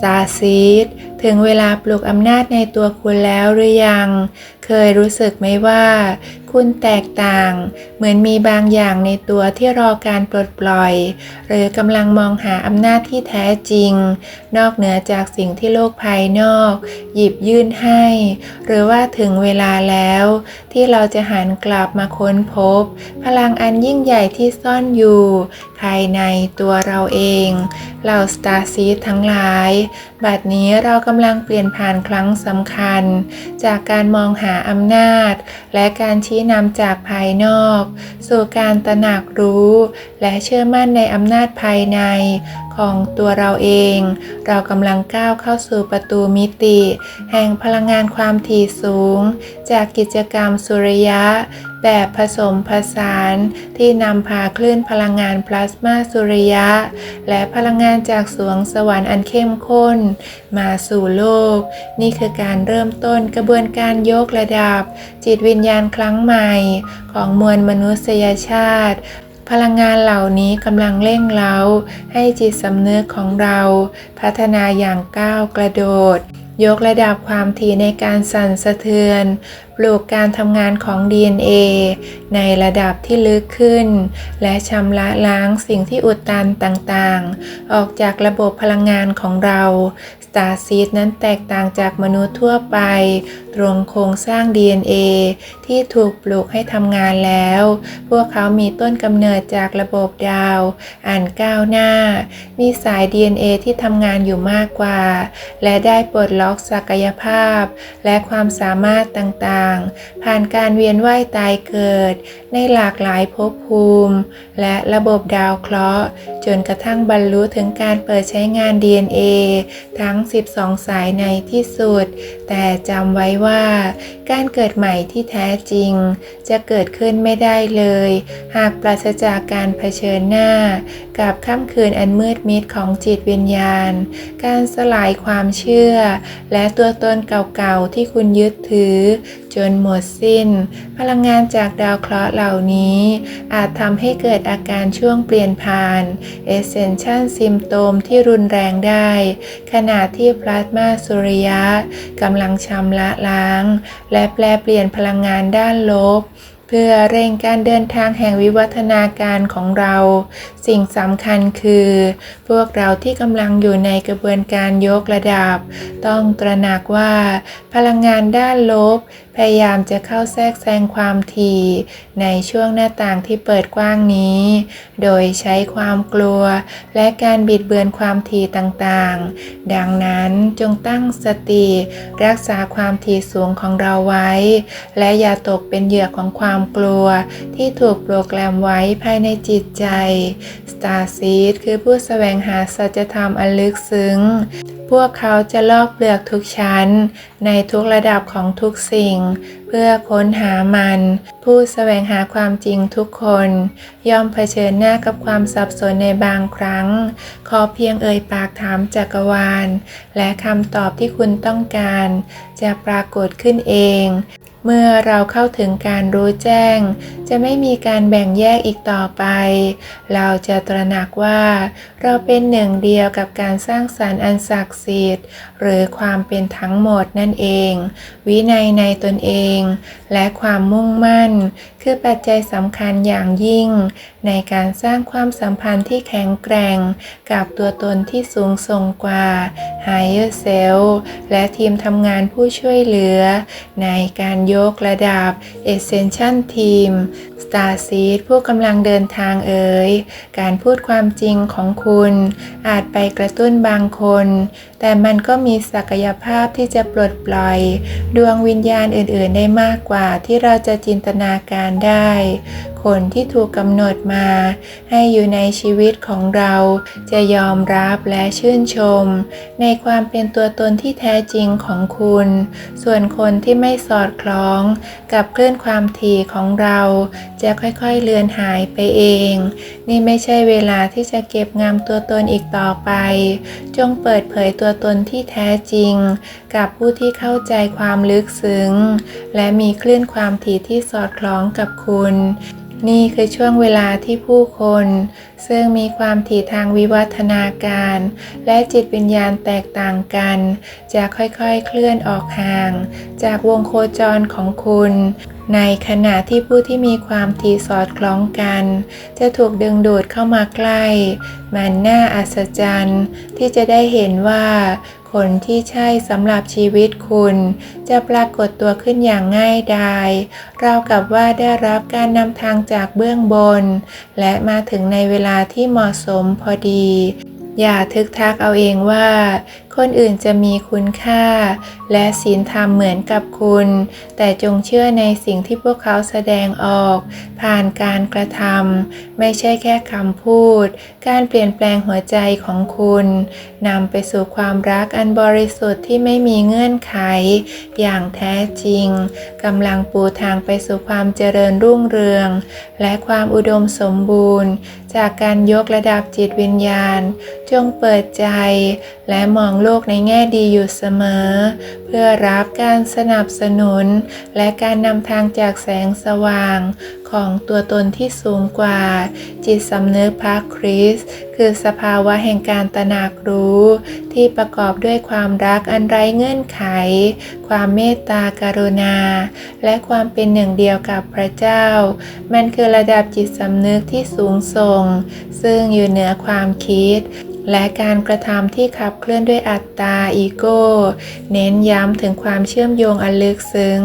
Star Seed ถึงเวลาปลุกอำนาจในตัวคุณแล้วหรือยังเคยรู้สึกไหมว่า คุณแตกต่าง เหมือนมีบางอย่างในตัวที่รอการปลดปล่อย หรือกำลังมองหาอำนาจที่แท้จริง นอกเหนือจากสิ่งที่โลกภายนอก หยิบยื่นให้ หรือว่าถึงเวลาแล้ว ที่เราจะหันกลับมาค้นพบ พลังอันยิ่งใหญ่ที่ซ่อนอยู่ ภายในตัวเราเองเหล่าสตาร์ซีทั้งหลาย บัดนี้เรากำลังเปลี่ยนผ่านครั้งสำคัญ จากการมองหาอำนาจ และการชี้นำจากภายนอก สู่การตระหนักรู้ และเชื่อมั่นในอำนาจภายในของตัวเราเอง เรากำลังก้าวเข้าสู่ประตูมิติ แห่งพลังงานความถี่สูง จากกิจกรรมสุริยะแบบผสมผสานที่นำพาคลื่นพลังงานพลาสมาสุริยะ และพลังงานจากสวงสวรรค์อันเข้มข้น มาสู่โลก นี่คือการเริ่มต้นกระบวนการยกระดับ จิตวิญญาณครั้งใหม่ ของมวลมนุษยชาติพลังงานเหล่านี้กำลังเร่งเร้า ให้จิตสำนึกของเรา พัฒนาอย่างก้าวกระโดด ยกระดับความถี่ในการสั่นสะเทือน ปลูกการทำงานของ DNA ในระดับที่ลึกขึ้น และชำระล้างสิ่งที่อุดตันต่างๆ ออกจากระบบพลังงานของเรา Star Seed นั้นแตกต่างจากมนุษย์ทั่วไป ตรงโครงสร้าง DNA ที่ถูกปลูกให้ทำงานแล้ว พวกเขามีต้นกำเนิดจากระบบดาวอันก้าวหน้า มีสาย DNA ที่ทำงานอยู่มากกว่า และได้ปลดล็อกศักยภาพ และความสามารถต่างๆ ผ่านการเวียนว่ายตายเกิด ในหลากหลายภพภูมิ และระบบดาวเคราะห์ จนกระทั่งบรรลุถึงการเปิดใช้งาน DNA ทั้ง12 สายในที่สุด แต่จำไว้ว่าการเกิดใหม่ที่แท้จริง จะเกิดขึ้นไม่ได้เลย หากปราศจากการเผชิญหน้า กับค่ำคืนอันมืดมิดของจิตวิญญาณ การสลายความเชื่อ และตัวตนเก่าๆที่คุณยึดถือ จนหมดสิ้น พลังงานจากดาวเคราะห์เหล่านี้ อาจทำให้เกิดอาการช่วงเปลี่ยนผ่าน Essential Symptom ที่รุนแรงได้ขณะที่พลาสมาสุริยะกำลังชำระล้าง และแปลเปลี่ยนพลังงานด้านลบ เพื่อเร่งการเดินทางแห่งวิวัฒนาการของเรา สิ่งสำคัญคือ พวกเราที่กำลังอยู่ในกระบวนการยกระดับ ต้องตระหนักว่าพลังงานด้านลบ ยายามจะเข้าแทรกแซงความถี่ในช่วงหน้าต่างที่เปิดกว้างนี้ โดยใช้ความกลัวและการบิดเบือนความถี่ต่างๆ ดังนั้นจงตั้งสติ รักษาความถี่สูงของเราไว้ และอย่าตกเป็นเหยื่อของความกลัวที่ถูกโปรแกรมไว้ภายในจิตใจ Star Seed คือผู้แสวงหาสัจธรรมอันลึกซึ้ง พวกเขาจะลอกเปลือกทุกชั้น ในทุกระดับของทุกสิ่ง เพื่อค้นหามัน ผู้แสวงหาความจริงทุกคน ย่อมเผชิญหน้ากับความสับสนในบางครั้ง ขอเพียงเอ่ยปากถามจักรวาล และคำตอบที่คุณต้องการ จะปรากฏขึ้นเอง เมื่อเราเข้าถึงการรู้แจ้ง จะไม่มีการแบ่งแยกอีกต่อไป เราจะตระหนักว่า เราเป็นหนึ่งเดียวกับการสร้างสรรค์อันศักดิ์สิทธิ์ หรือความเป็นทั้งหมดนั่นเอง วินัยในตนเอง และความมุ่งมั่น คือปัจจัยสำคัญอย่างยิ่ง ในการสร้างความสัมพันธ์ที่แข็งแกร่ง กับตัวตนที่สูงส่งกว่า Higher Self และทีมทำงานผู้ช่วยเหลือ ในการยกระดับ Ascension Team Star Seed ผู้กำลังเดินทางเอ๋ย การพูดความจริงของคุณ อาจไปกระตุ้นบางคน แต่มันก็มีศักยภาพที่จะปลดปล่อย ดวงวิญญาณอื่น ๆ ได้มากกว่าที่เราจะจินตนาการได้ คนที่ถูกกำหนดมา ให้อยู่ในชีวิตของเราจะยอมรับและชื่นชม ในความเป็นตัวตนที่แท้จริงของคุณ ส่วนคนที่ไม่สอดคล้องกับคลื่นความถี่ของเราจะค่อยๆเลือนหายไปเอง นี่ไม่ใช่เวลาที่จะเก็บงำตัวตนอีกต่อไป จงเปิดเผยตัวตัวตนที่แท้จริง กับผู้ที่เข้าใจความลึกซึ้ง และมีคลื่นความถี่ที่สอดคล้องกับคุณ นี่คือช่วงเวลาที่ผู้คน ซึ่งมีความถี่ทางวิวัฒนาการ และจิตวิญญาณแตกต่างกัน จะค่อยๆเคลื่อนออกห่าง จากวงโคจรของคุณ ในขณะที่ผู้ที่มีความถี่สอดคล้องกัน จะถูกดึงดูดเข้ามาใกล้ มันน่าอัศจรรย์ที่จะได้เห็นว่า คนที่ใช่สำหรับชีวิตคุณ จะปรากฏตัวขึ้นอย่างง่ายดายราวกับว่าได้รับการนำทางจากเบื้องบน และมาถึงในเวลาที่เหมาะสมพอดี อย่าทึกทักเอาเองว่าคนอื่นจะมีคุณค่า และศีลธรรมเหมือนกับคุณ แต่จงเชื่อในสิ่งที่พวกเขาแสดงออก ผ่านการกระทำไม่ใช่แค่คำพูด การเปลี่ยนแปลงหัวใจของคุณนำไปสู่ความรักอันบริสุทธิ์ที่ไม่มีเงื่อนไข อย่างแท้จริงกำลังปูทางไปสู่ความเจริญรุ่งเรือง และความอุดมสมบูรณ์ จากการยกระดับจิตวิญญาณ จงเปิดใจและมองโลกในแง่ดีอยู่เสมอ เพื่อรับการสนับสนุน และการนำทางจากแสงสว่างของตัวตนที่สูงกว่า จิตสำนึกพระคริสต์คือสภาวะแห่งการตระหนักรู้ ที่ประกอบด้วยความรักอันไร้เงื่อนไข ความเมตตากรุณา และความเป็นหนึ่งเดียวกับพระเจ้า มันคือระดับจิตสำนึกที่สูงส่ง ซึ่งอยู่เหนือความคิด และการกระทำที่ขับเคลื่อนด้วยอัตตาอีโก้ เน้นย้ำถึงความเชื่อมโยงอันลึกซึ้ง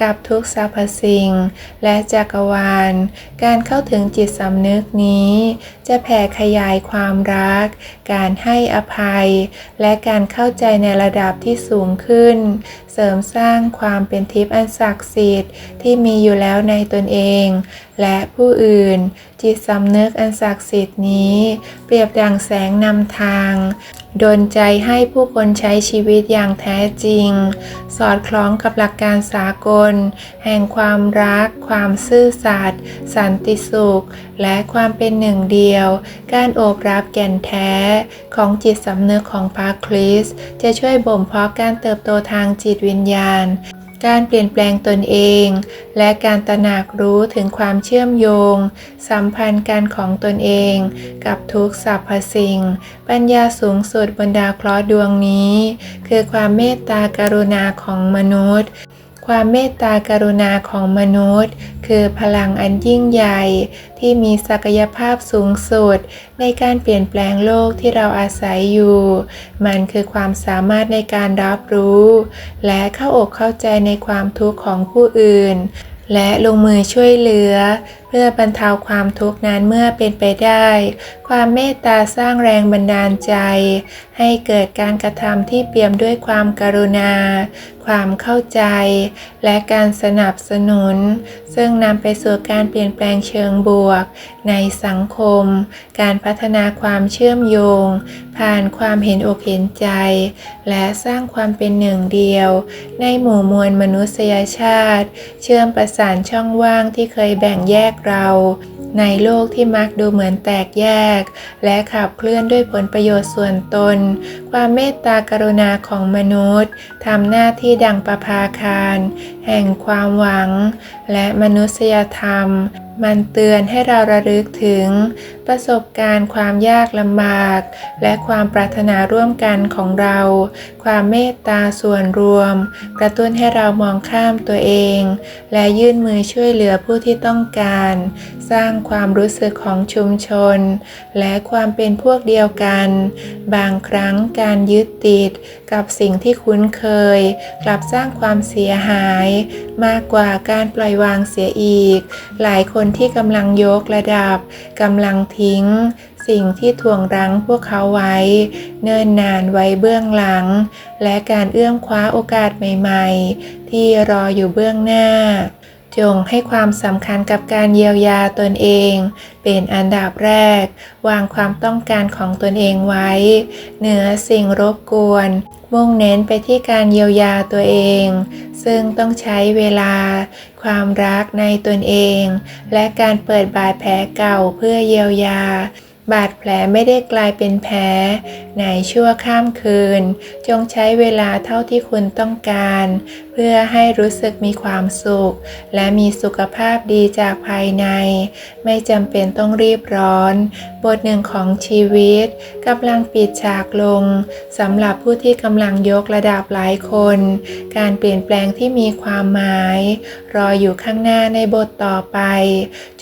กับทุกสรรพสิ่ง และจักรวาล การเข้าถึงจิตสำนึกนี้ จะแผ่ขยายความรัก การให้อภัย และการเข้าใจในระดับที่สูงขึ้น สริมสร้างความเป็นทิพย์อันศักดิ์สิทธิ์ที่มีอยู่แล้วในตนเอง และผู้อื่นจิตสำนึกอันศักดิ์สิทธิ์นี้ เปรียบดังแสงนำทางดนใจให้ผู้คนใช้ชีวิตอย่างแท้จริง สอดคล้องกับหลักการสากล แห่งความรัก ความซื่อสัตย์สันติสุข และความเป็นหนึ่งเดียว การโอบรับแก่นแท้ของจิตสำนึกของพระคริสจะช่วยบ่มเพาะการเติบโตทางจิตวิญญาณ การเปลี่ยนแปลงตนเอง และการตระหนักรู้ถึงความเชื่อมโยง สัมพันธ์กันของตนเอง กับทุกสรรพสิ่ง ปัญญาสูงสุดบนดาวเคราะห์ดวงนี้ คือความเมตตากรุณาของมนุษย์ ความเมตตากรุณาของมนุษย์ คือพลังอันยิ่งใหญ่ ที่มีศักยภาพสูงสุด ในการเปลี่ยนแปลงโลกที่เราอาศัยอยู่ มันคือความสามารถในการรับรู้ และเข้าอกเข้าใจในความทุกข์ของผู้อื่น และลงมือช่วยเหลือเพื่อบรรเทาความทุกข์นั้นเมื่อเป็นไปได้ ความเมตตาสร้างแรงบันดาลใจ ให้เกิดการกระทำที่เปี่ยมด้วยความกรุณา ความเข้าใจ และการสนับสนุน ซึ่งนำไปสู่การเปลี่ยนแปลงเชิงบวก ในสังคม การพัฒนาความเชื่อมโยง ผ่านความเห็นอกเห็นใจ และสร้างความเป็นหนึ่งเดียว ในหมู่มวลมนุษยชาติ เชื่อมประสานช่องว่างที่เคยแบ่งแยกเรา ในโลกที่มักดูเหมือนแตกแยก และขับเคลื่อนด้วยผลประโยชน์ส่วนตน ความเมตตากรุณาของมนุษย์ทำหน้าที่ดังประภาคาร แห่งความหวัง และมนุษยธรรม มันเตือนให้เราระลึกถึง ประสบการณ์ความยากลำบาก และความปรารถนาร่วมกันของเรา ความเมตตาส่วนรวม กระตุ้นให้เรามองข้ามตัวเอง และยื่นมือช่วยเหลือผู้ที่ต้องการ สร้างความรู้สึกของชุมชน และความเป็นพวกเดียวกัน บางครั้งการยึดติดกับสิ่งที่คุ้นเคย กลับสร้างความเสียหายมากกว่าการปล่อยวางเสียอีก หลายคนที่กำลังยกระดับกำลังทิ้ง สิ่งที่ถ่วงรั้งพวกเขาไว้ เนิ่นนานไว้เบื้องหลัง และการเอื้อมคว้าโอกาสใหม่ๆ ที่รออยู่เบื้องหน้าจงให้ความสำคัญกับการเยียวยาตนเอง เป็นอันดับแรก วางความต้องการของตนเองไว้ เหนือสิ่งรบกวน มุ่งเน้นไปที่การเยียวยาตัวเอง ซึ่งต้องใช้เวลา ความรักในตนเอง และการเปิดบาดแผลเก่าเพื่อเยียวยา บาดแผลไม่ได้กลายเป็นแผลในชั่วข้ามคืน จงใช้เวลาเท่าที่คุณต้องการ เพื่อให้รู้สึกมีความสุข และมีสุขภาพดีจากภายใน ไม่จำเป็นต้องรีบร้อนบทหนึ่งของชีวิตกำลังปิดฉากลงสำหรับผู้ที่กำลังยกระดับหลายคน การเปลี่ยนแปลงที่มีความหมาย รออยู่ข้างหน้าในบทต่อไป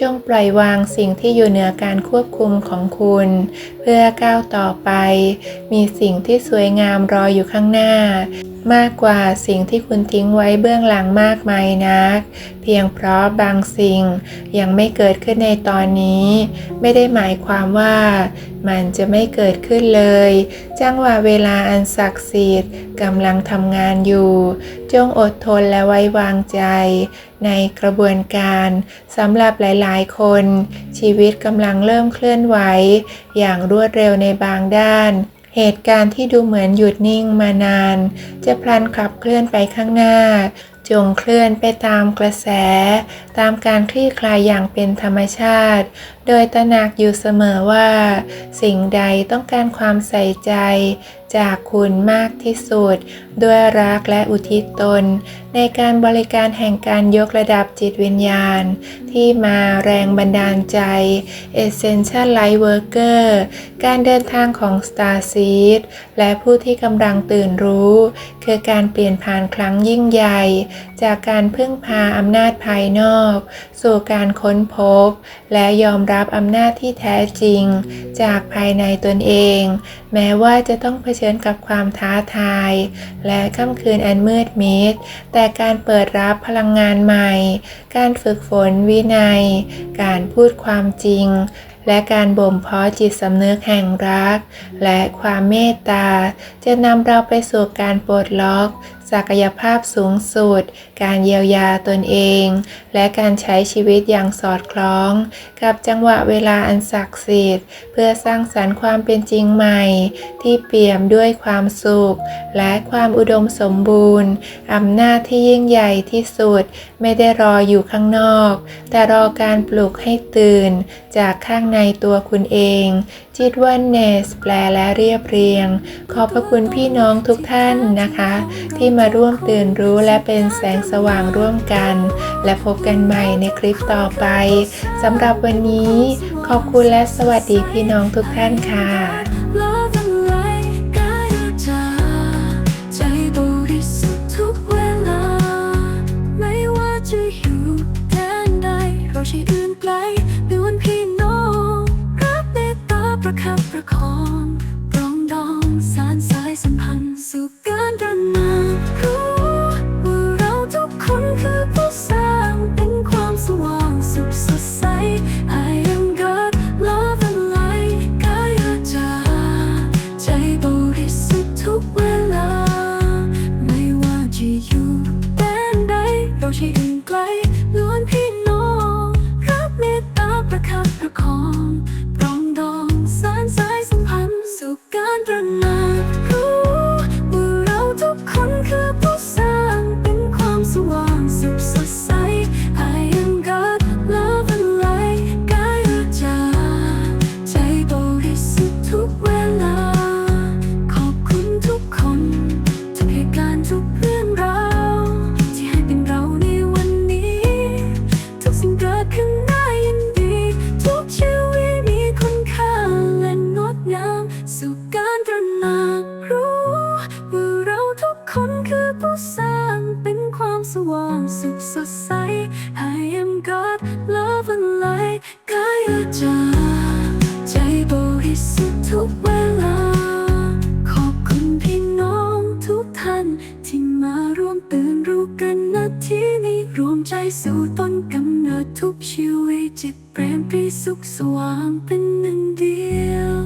จงปล่อยวางสิ่งที่อยู่เหนือการควบคุมของคุณ เพื่อก้าวต่อไป มีสิ่งที่สวยงามรออยู่ข้างหน้า มากกว่าสิ่งที่คุณทิ้งไว้เบื้องหลังมากมายนัก เพียงเพราะบางสิ่งยังไม่เกิดขึ้นในตอนนี้ ไม่ได้หมายความว่ามันจะไม่เกิดขึ้นเลย จังหวะเวลาอันศักดิ์สิทธิ์กำลังทำงานอยู่ จงอดทนและไว้วางใจ ในกระบวนการสำหรับหลายๆ คน ชีวิตกำลังเริ่มเคลื่อนไหว อย่างรวดเร็วในบางด้าน เหตุการณ์ที่ดูเหมือนหยุดนิ่งมานาน จะพลันขับเคลื่อนไปข้างหน้า จงเคลื่อนไปตามกระแส ตามการคลี่คลายอย่างเป็นธรรมชาติ โดยตระหนักอยู่เสมอว่า สิ่งใดต้องการความใส่ใจ จากคุณมากที่สุด ด้วยรักและอุทิศตน ในการบริการแห่งการยกระดับจิตวิญญาณ ที่มาแรงบันดาลใจ Essential Light Worker การเดินทางของ Star Seed และผู้ที่กำลังตื่นรู้ คือการเปลี่ยนผ่านครั้งยิ่งใหญ่ จากการพึ่งพาอำนาจภายนอกสู่การค้นพบ และยอมรับอำนาจที่แท้จริง จากภายในตนเอง แม้ว่าจะต้องเผชิญกับความท้าทาย และค่ำคืนอันมืดมิด แต่การเปิดรับพลังงานใหม่ การฝึกฝนวินัย การพูดความจริงและการบ่มเพาะจิตสำนึกแห่งรัก และความเมตตา จะนำเราไปสู่การปลดล็อก ศักยภาพสูงสุด การเยียวยาตนเอง และการใช้ชีวิตอย่างสอดคล้อง กับจังหวะเวลาอันศักดิ์สิทธิ์ เพื่อสร้างสรรค์ความเป็นจริงใหม่ ที่เปี่ยมด้วยความสุข และความอุดมสมบูรณ์อำนาจที่ยิ่งใหญ่ที่สุด ไม่ได้รออยู่ข้างนอก แต่รอการปลุกให้ตื่น จากข้างในตัวคุณเอง จิตวันเนส แปลและเรียบเรียง ขอบพระคุณพี่น้องทุกท่านนะคะ ที่มาร่วมตื่นรู้และเป็นแสงสว่างร่วมกัน และพบกันใหม่ในคลิปต่อไปสำหรับวันนี้ ขอบคุณและสวัสดีพี่น้องทุกท่านค่ะ สร้างเป็นความสว่างสุขสดใส I am God love and light กายจาใจบริสุทธิ์ทุกเวลา ขอบคุณพี่น้องทุกท่าน ที่มาร่วมตื่นรู้กันนาทีนี้รวมใจสู่ต้นกำเนิดทุกชีวิตจิตเปรมปรีสุขสว่างเป็นหนึ่งเดียว